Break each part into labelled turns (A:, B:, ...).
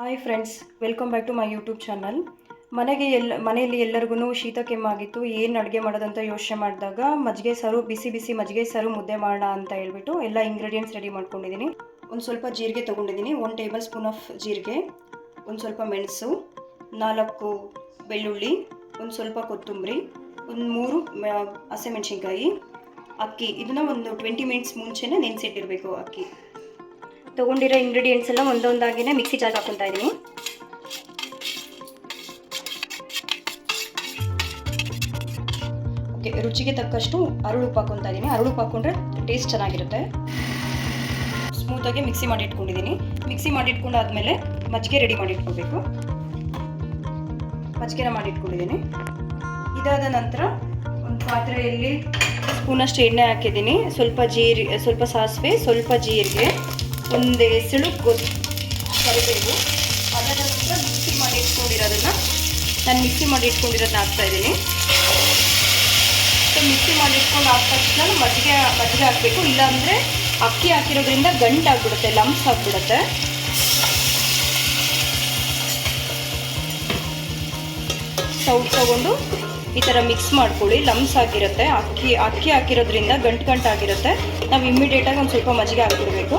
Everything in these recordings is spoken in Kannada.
A: Hi friends welcome back to my YouTube channel ಮನೆಗೆ ಎಲ್ಲ, ಮನೆಯಲ್ಲಿ ಎಲ್ಲರಿಗೂ ಶೀತ ಕೆಮ್ಮಾಗಿತ್ತು, ಏನು ಅಡುಗೆ ಮಾಡೋದಂತ ಯೋಚನೆ ಮಾಡಿದಾಗ ಮಜ್ಜಿಗೆ ಸಾರು, ಬಿಸಿ ಬಿಸಿ ಮಜ್ಜಿಗೆ ಸಾರು ಮುದ್ದೆ ಮಾಡೋಣ ಅಂತ ಹೇಳ್ಬಿಟ್ಟು ಎಲ್ಲ ಇಂಗ್ರೀಡಿಯೆಂಟ್ಸ್ ರೆಡಿ ಮಾಡ್ಕೊಂಡಿದ್ದೀನಿ. ಒಂದು ಸ್ವಲ್ಪ ಜೀರಿಗೆ ತೊಗೊಂಡಿದ್ದೀನಿ ಒನ್ ಟೇಬಲ್ ಸ್ಪೂನ್ ಆಫ್ ಜೀರಿಗೆ, ಒಂದು ಸ್ವಲ್ಪ ಮೆಣಸು, ನಾಲ್ಕು ಬೆಳ್ಳುಳ್ಳಿ, ಒಂದು ಸ್ವಲ್ಪ ಕೊತ್ತಂಬರಿ, ಒಂದು ಮೂರು ಹಸಿಮೆಣ್ಸಿನ್ಕಾಯಿ, ಅಕ್ಕಿ. ಇದನ್ನು ಒಂದು ಟ್ವೆಂಟಿ ಮಿನಿಟ್ಸ್ ಮುಂಚೆನೇ ನೆನೆಸಿಟ್ಟಿರಬೇಕು ಅಕ್ಕಿ. ತೊಗೊಂಡಿರೋ ಇಂಗ್ರೀಡಿಯೆಂಟ್ಸ್ ಎಲ್ಲ ಒಂದೊಂದಾಗಿನೇ ಮಿಕ್ಸಿ ಜಾರ್ಗೆ ಹಾಕೊತಾ ಇದ್ದೀನಿ ಓಕೆ, ರುಚಿಗೆ ತಕ್ಕಷ್ಟು ಅರಳು ಹಾಕೊತಾ ಇದ್ದೀನಿ ಅರಳು ಹಾಕೊಂಡ್ರೆ ಟೇಸ್ಟ್ ಚೆನ್ನಾಗಿರುತ್ತೆ. ಸ್ಮೂತಾಗಿ ಮಿಕ್ಸಿ ಮಾಡಿ ಇಟ್ಕೊಂಡಿದ್ದೀನಿ ಮಿಕ್ಸಿ ಮಾಡಿ ಇಟ್ಕೊಂಡಾದ್ಮೇಲೆ ಮಜ್ಜಿಗೆ ರೆಡಿ ಮಾಡಿ ಇಟ್ಕೋಬೇಕು. ಮಜ್ಜಿಗೆನ ಮಾಡಿ ಇಟ್ಕೊಂಡಿದ್ದೀನಿ ಇದಾದ ನಂತರ ಒಂದು ಪಾತ್ರೆಯಲ್ಲಿ ಸ್ಪೂನಷ್ಟು ಎಣ್ಣೆ ಹಾಕಿದ್ದೀನಿ ಸ್ವಲ್ಪ ಜೀರಿ, ಸ್ವಲ್ಪ ಸಾಸಿವೆ, ಸ್ವಲ್ಪ ಜೀರಿಗೆ ಒಂದು ಸಿಳುಕು ಕರಿಬೇವು ಅದರ ನಂತರ ಮಿಕ್ಸಿ ಮಾಡಿ ಇಟ್ಕೊಂಡಿರೋದನ್ನ ನಾನು ಮಿಕ್ಸಿ ಮಾಡಿ ಇಟ್ಕೊಂಡಿರೋದನ್ನ ಹಾಕ್ತಾ ಇದ್ದೀನಿ. ಸೊ ಮಿಕ್ಸಿ ಮಾಡಿ ಇಟ್ಕೊಂಡು ಹಾಕಿದ ತಕ್ಷಣ ಮಜ್ಜಿಗೆ ಮಜ್ಜಿಗೆ ಹಾಕಬೇಕು. ಇಲ್ಲಾಂದರೆ ಅಕ್ಕಿ ಹಾಕಿರೋದ್ರಿಂದ ಗಂಟು ಆಗ್ಬಿಡುತ್ತೆ ಲಮ್ಸ್ ಆಗ್ಬಿಡುತ್ತೆ. ಸೌಟ್ ತೊಗೊಂಡು ಈ ಥರ ಮಿಕ್ಸ್ ಮಾಡ್ಕೊಳ್ಳಿ. ಲಮ್ಸ್ ಆಗಿರುತ್ತೆ. ಅಕ್ಕಿ ಅಕ್ಕಿ ಹಾಕಿರೋದ್ರಿಂದ ಗಂಟು ಗಂಟು ಆಗಿರುತ್ತೆ. ನಾವು ಇಮ್ಮಿಡಿಯೇಟಾಗಿ ಒಂದು ಸ್ವಲ್ಪ ಮಜ್ಜಿಗೆ ಹಾಕಿಬಿಡಬೇಕು.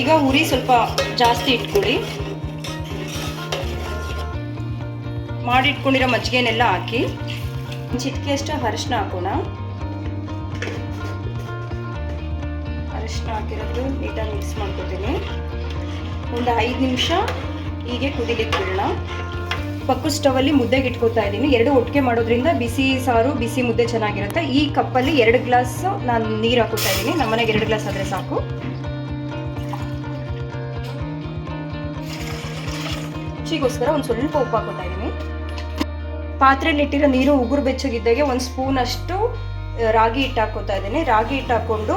A: ಈಗ ಉರಿ ಸ್ವಲ್ಪ ಜಾಸ್ತಿ ಇಟ್ಕೊಳ್ಳಿ. ಮಾಡಿಟ್ಕೊಂಡಿರೋ ಮಜ್ಜಿಗೆನೆಲ್ಲ ಹಾಕಿ. ಚಿಟಿಕೆಯಷ್ಟು ಅರಿಶಿನ ಹಾಕೋಣ. ಅರಿಶಿನ ಹಾಕಿರೋದು ನೀಟಾಗಿ ಮಿಕ್ಸ್ ಮಾಡ್ಕೊತೀನಿ. ಒಂದು ಐದು ನಿಮಿಷ ಹೀಗೆ ಕುದಿಲಿಕ್ಕೆ ಬಿಡೋಣ. ಪಕ್ಕದ ಸ್ಟವಲ್ಲಿ ಮುದ್ದೆಗೆ ಇಟ್ಕೊತಾ ಇದ್ದೀನಿ. ಎರಡು ಒಟ್ಟಿಗೆ ಮಾಡೋದ್ರಿಂದ ಬಿಸಿ ಸಾರು, ಬಿಸಿ ಮುದ್ದೆ ಚೆನ್ನಾಗಿರುತ್ತೆ. ಈ ಕಪ್ಪಲ್ಲಿ ಎರಡು ಗ್ಲಾಸ್ ನಾನು ನೀರು ಹಾಕೋತಾ ಇದ್ದೀನಿ. ನಮ್ಮನೆಗೆ ಎರಡು ಗ್ಲಾಸ್ ಆದರೆ ಸಾಕು. ರುಚಿಗೋಸ್ಕರ ಒಂದು ಸ್ವಲ್ಪ ಉಪ್ಪು ಹಾಕೋತಾ ಇದ್ದೀನಿ ಪಾತ್ರೆಯಲ್ಲಿ ಇಟ್ಟಿರೋ ನೀರು ಉಗುರು ಬೆಚ್ಚಗಿದ್ದಾಗೆ ಒಂದು ಸ್ಪೂನ್ ಅಷ್ಟು ರಾಗಿ ಹಿಟ್ಟು ಹಾಕೋತಾ ಇದ್ದೀನಿ ರಾಗಿ ಹಿಟ್ಟು ಹಾಕ್ಕೊಂಡು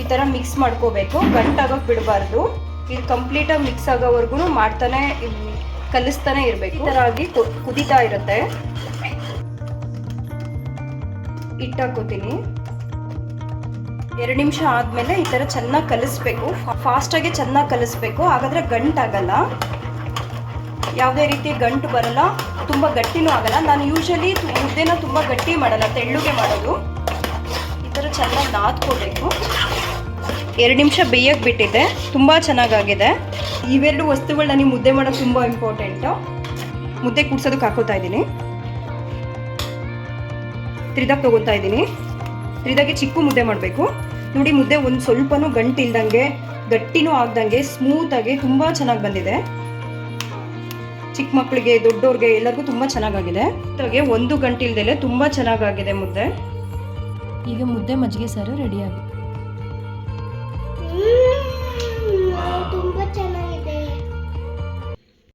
A: ಈ ಥರ ಮಿಕ್ಸ್ ಮಾಡ್ಕೋಬೇಕು. ಗಂಟಾಗೋಕೆ ಬಿಡಬಾರ್ದು. ಇದು ಕಂಪ್ಲೀಟಾಗಿ ಮಿಕ್ಸ್ ಆಗೋವರೆಗೂ ಮಾಡ್ತಾನೆ ಕಲಿಸ್ತಾನೆ ಇರಬೇಕು. ಈ ಥರ ಆಗಿ ಕುದಿತಾ ಕುದೀತಾ ಇರುತ್ತೆ. ಹಿಟ್ಟು ಹಾಕೋತೀನಿ. ಎರಡು ನಿಮಿಷ ಆದಮೇಲೆ ಈ ಥರ ಚೆನ್ನಾಗಿ ಕಲಿಸ್ಬೇಕು. ಫಾಸ್ಟಾಗಿ ಚೆನ್ನಾಗಿ ಕಲಿಸ್ಬೇಕು. ಹಾಗಾದರೆ ಗಂಟಾಗಲ್ಲ. ಯಾವುದೇ ರೀತಿ ಗಂಟು ಬರಲ್ಲ, ತುಂಬ ಗಟ್ಟಿನೂ ಆಗಲ್ಲ. ನಾನು ಯೂಶಲಿ ಮುದ್ದೆನ ತುಂಬ ಗಟ್ಟಿ ಮಾಡಲ್ಲ, ತೆಳ್ಳುಗೆ ಮಾಡೋದು. ಈ ಥರ ಚೆನ್ನಾಗಿ ನಾದ್ಕೋಬೇಕು. ಎರಡು ನಿಮಿಷ ಬೇಯಕ್ಕೆ ಬಿಟ್ಟಿದ್ದೆ, ತುಂಬ ಚೆನ್ನಾಗಾಗಿದೆ. ಇವೆರಡು ವಸ್ತುಗಳು ನನಗೆ ಮುದ್ದೆ ಮಾಡೋದು ತುಂಬ ಇಂಪಾರ್ಟೆಂಟು ಮುದ್ದೆ ಕೂಡ್ಸೋದಕ್ಕೆ ಹಾಕೋತಾ ಇದ್ದೀನಿ. ತ್ರಿದಾಗ ತೊಗೊತಾ ಇದ್ದೀನಿ. ತ್ರಿದಾಗೆ ಚಿಕ್ಕ ಮುದ್ದೆ ಮಾಡಬೇಕು. ನೋಡಿ, ಮುದ್ದೆ ಒಂದು ಸ್ವಲ್ಪನೂ ಗಂಟು ಇಲ್ದಂಗೆ ಗಟ್ಟಿನೂ ಆಗ್ದಂಗೆ ಸ್ಮೂತಾಗಿ ತುಂಬ ಚೆನ್ನಾಗಿ ಬಂದಿದೆ. ಚಿಕ್ಕ ಮಕ್ಕಳಿಗೆ, ದೊಡ್ಡವ್ರಿಗೆ ಎಲ್ಲರಿಗೂ ತುಂಬ ಚೆನ್ನಾಗಾಗಿದೆ. ಹಾಗೆ ಒಂದು ಗಂಟೆ ಇಲ್ದಲೆ ತುಂಬ ಚೆನ್ನಾಗಾಗಿದೆ ಮುದ್ದೆ.
B: ಈಗ ಮುದ್ದೆ ಮಜ್ಜಿಗೆ ಸಾರು ರೆಡಿ ಆಗಿದೆ